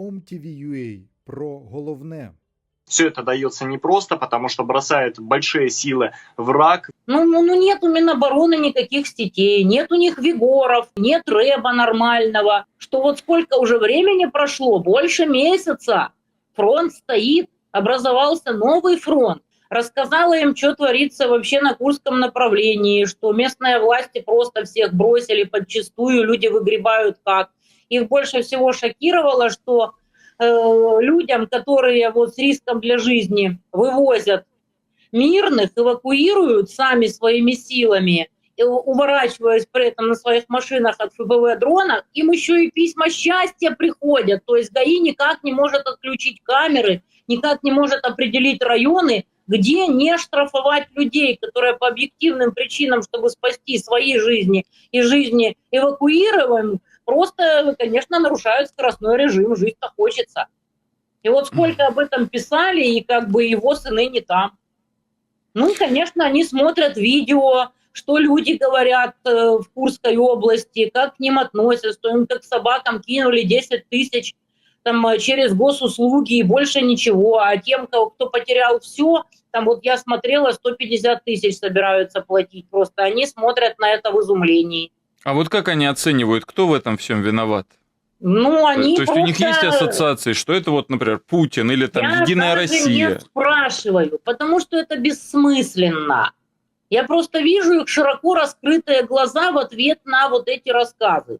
OMTV.ua про головне. Все это дается непросто, потому что бросает большие силы враг. Ну, ну, ну нет у Минобороны никаких сетей, нет у них Вигоров, нет рэба нормального. Что вот сколько уже времени прошло, больше месяца. Фронт стоит, образовался новый фронт. Рассказала им, что творится вообще на Курском направлении, что местные власти просто всех бросили подчистую, люди выгребают как. Их больше всего шокировало, что э, людям, которые вот с риском для жизни вывозят мирных эвакуируют сами своими силами, у- уворачиваясь при этом на своих машинах от ФБВ дронов, им еще и письма счастья приходят. То есть ГАИ никак не может отключить камеры, никак не может определить районы, где не штрафовать людей, которые по объективным причинам, чтобы спасти свои жизни и жизни эвакуируемых, просто, конечно, нарушают скоростной режим, жить-то хочется. И вот сколько об этом писали, и как бы его сыны не там. Ну, конечно, они смотрят видео, что люди говорят э, в Курской области, как к ним относятся, что им как собакам кинули 10 тысяч там, э, через госуслуги и больше ничего. А тем, кого- кто потерял все, там вот я смотрела, 150 тысяч собираются платить. Просто они смотрят на это в изумлении. А вот как они оценивают, кто в этом всем виноват? Ну, они То есть у них есть просто- ассоциации, что это вот, например, Путин или там Я Единая Россия. не спрашиваю, потому что это бессмысленно. Я просто вижу их широко раскрытые глаза в ответ на вот эти рассказы.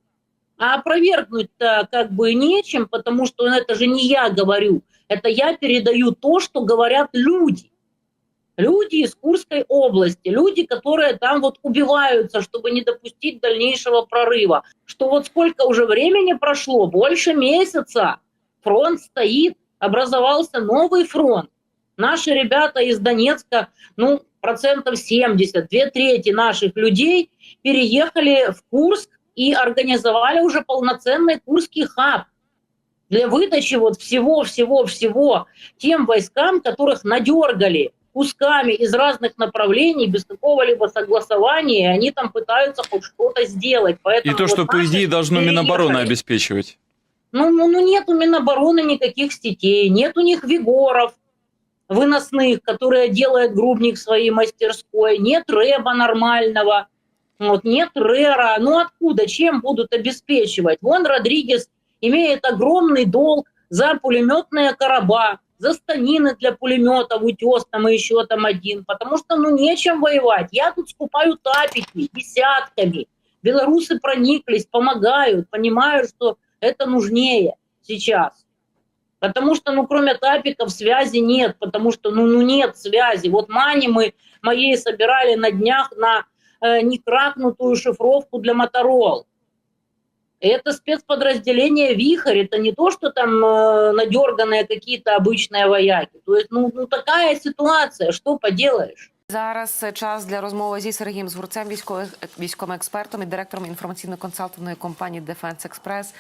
А опровергнуть-то как бы нечем, потому что это же не я говорю, это я передаю то, что говорят люди. Люди из Курской области, люди, которые там вот убиваются, чтобы не допустить дальнейшего прорыва. Что вот сколько уже времени прошло, больше месяца, фронт стоит, образовался новый фронт. Наши ребята из Донецка, ну, процентов 70, две трети наших людей переехали в Курск и организовали уже полноценный курский хаб для выдачи вот всего-всего-всего тем войскам, которых надергали кусками из разных направлений без какого-либо согласования, и они там пытаются хоть что-то сделать. И Поэтому то, вот что, по идее, должно Минобороны обеспечивать. Ну, ну, ну нет у Минобороны никаких сетей, нет у них Вигоров выносных, которые делают грубник в своей мастерской, нет рэба нормального, вот, нет рэра. Ну откуда, чем будут обеспечивать? Вон Родригес имеет огромный долг за пулеметные короба, за станины для пулеметов, утес там и еще там один, потому что ну нечем воевать. Я тут скупаю тапики десятками. Белорусы прониклись, помогают, понимают, что это нужнее сейчас. Потому что, ну, кроме тапиков связи нет, потому что, ну, ну нет связи. Вот мани мы моей собирали на днях на э, некракнутую шифровку для Моторол. Это спецподразделение «Вихрь», это не то, что там э, надерганные какие-то обычные вояки. То есть, ну, ну такая ситуация, что поделаешь. Зараз е, час для розмови зі Сергієм Згурцем, військовим, військовим експертом і директором інформаційно-консалтингової компанії Defense Express.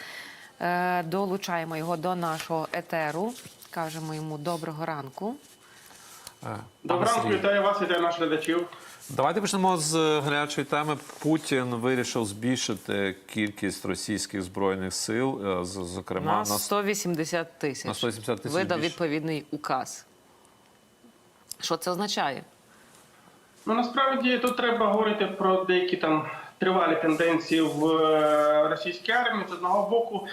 Е, Долучаємо його до нашого етеру. Кажемо йому доброго ранку. Доброго ранку, вітаю вас, вітаю наших глядачів. Давайте почнемо з гарячої теми. Путін вирішив збільшити кількість російських збройних сил, е, зокрема На на 180 тисяч. на 180 тисяч Видав більше. відповідний указ. Що це означає? Ну насправді тут треба говорити про деякі там тривалі тенденції в е, російській армії. З одного боку,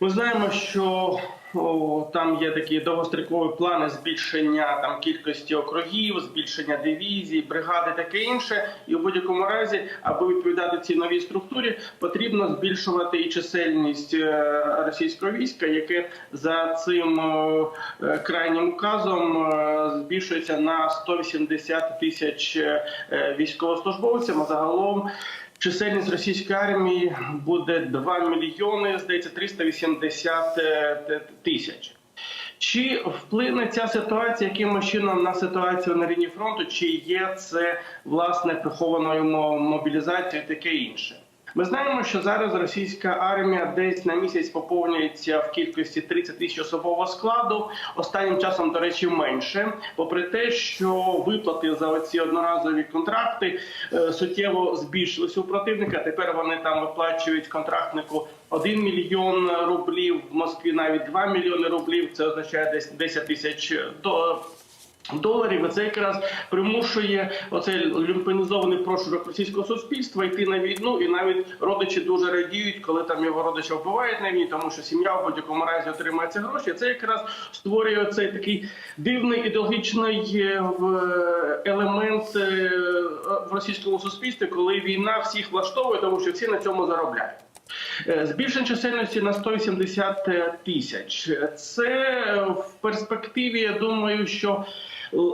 ми знаємо, що о, там є такі довгострокові плани збільшення там кількості округів, збільшення дивізій, бригади, таке інше. І в будь-якому разі, аби відповідати цій новій структурі, потрібно збільшувати і чисельність е, російського війська, яке за цим е, крайнім указом е, збільшується на 180 тисяч військовослужбовців. А загалом чисельність російської армії буде 2 мільйони, здається, 380 е, тисяч. Чи вплине ця ситуація якимось чином на ситуацію на лінії фронту? Чи є це власне прихованою мо- мобілізацією, таке інше? Ми знаємо, що зараз російська армія десь на місяць поповнюється в кількості 30 тисяч особового складу. Останнім часом, до речі, менше. Попри те, що виплати за оці одноразові контракти е, суттєво збільшилися у противника. Тепер вони там виплачують контрактнику 1 мільйон рублів, в Москві навіть 2 мільйони рублів. Це означає десь 10 тисяч до- доларів. І це якраз примушує оцей люмпенізований прошурок російського суспільства йти на війну, і навіть родичі дуже радіють, коли там його родича вбивають на війні, тому що сім'я в будь-якому разі отримає ці гроші. Це якраз створює цей такий дивний ідеологічний е, елемент е, в російському суспільстві, коли війна всіх влаштовує, тому що всі на цьому заробляють. Е, Збільшення чисельності на 180 тисяч. Це в перспективі. Я думаю, що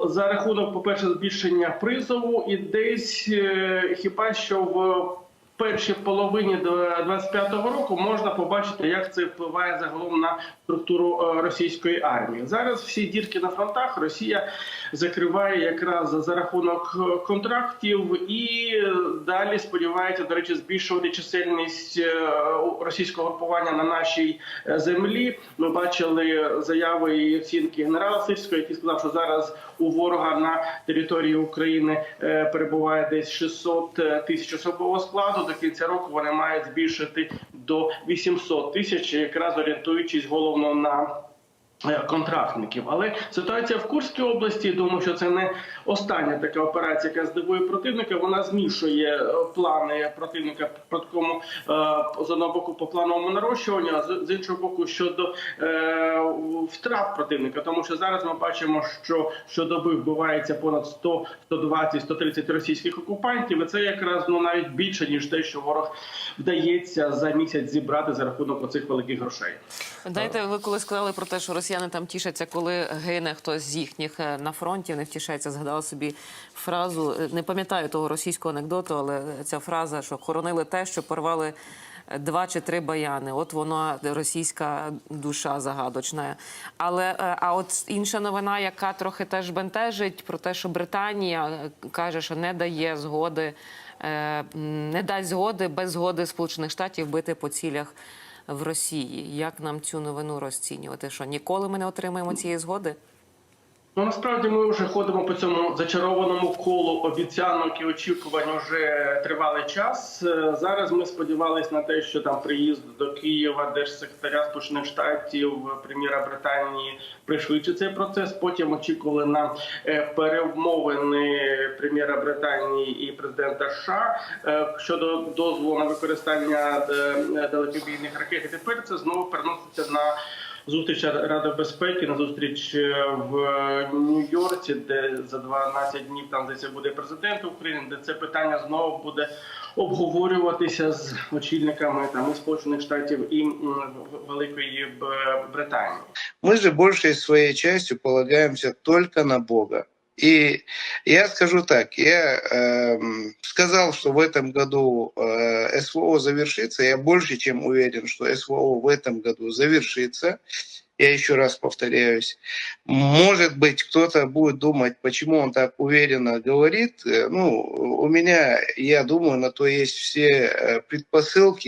за рахунок, по-перше, збільшення призову і десь е, хіба що в першій половині до 25-го року можна побачити, як це впливає загалом на структуру е, російської армії. Зараз всі дірки на фронтах Росія закриває якраз за рахунок е, контрактів і е, далі сподівається, до речі, збільшувати чисельність е, російського групування на нашій землі. Ми бачили заяви і оцінки генерала Сирського, який сказав, що зараз у ворога на території України перебуває десь 600 тисяч особового складу. До кінця року вони мають збільшити до 800 тисяч, якраз орієнтуючись головно на контрактників. Але ситуація в Курській області, думаю, що це не остання така операція, яка здивує противника. Вона змішує е, плани противника по такому е, з одного боку по плановому нарощуванню, а з іншого боку щодо е, втрат противника. Тому що зараз ми бачимо, що щодоби вбивається понад 100, 120, 130 російських окупантів. І це якраз ну навіть більше ніж те, що ворог вдається за місяць зібрати за рахунок оцих великих грошей. Знаєте, ви коли сказали про те, що росіяни там тішаться, коли гине хтось з їхніх е, на фронті, не втішається, згадала собі фразу. е, Не пам'ятаю того російського анекдоту, але ця фраза, що хоронили те, що порвали. е, Два чи три баяни, от вона російська душа загадочна. Але а от інша новина, яка трохи теж бентежить, про те, що Британія каже, що не дає згоди, не дасть згоди без згоди Сполучених Штатів бити по цілях в Росії. Як нам цю новину розцінювати? Що ніколи ми не отримаємо цієї згоди? Ну насправді ми вже ходимо по цьому зачарованому колу обіцянок і очікувань уже тривалий час. Е, Зараз ми сподівалися на те, що там приїзд до Києва держсекретаря Сполучених Штатів, прем'єра Британії пришвидшить цей процес. Потім очікували на е, перемовини прем'єра Британії і президента США е, щодо дозволу на використання далекобійних ракет. І тепер це знову переноситься на Зустріч Ради безпеки на зустріч е, в Нью-Йорці, де за 12 днів там здається, буде президент України, де це питання знову буде обговорюватися з очільниками там і Сполучених Штатів і Великої Британії. Мы же большей своей частью полагаемся только на Бога. И я скажу так, я эм, сказал, что в этом году э, СВО завершится. Я больше чем уверен, что СВО в этом году завершится. Я еще раз повторяюсь. Может быть, кто-то будет думать, почему он так уверенно говорит. Э, Ну, у меня, я думаю, на то есть все э, предпосылки.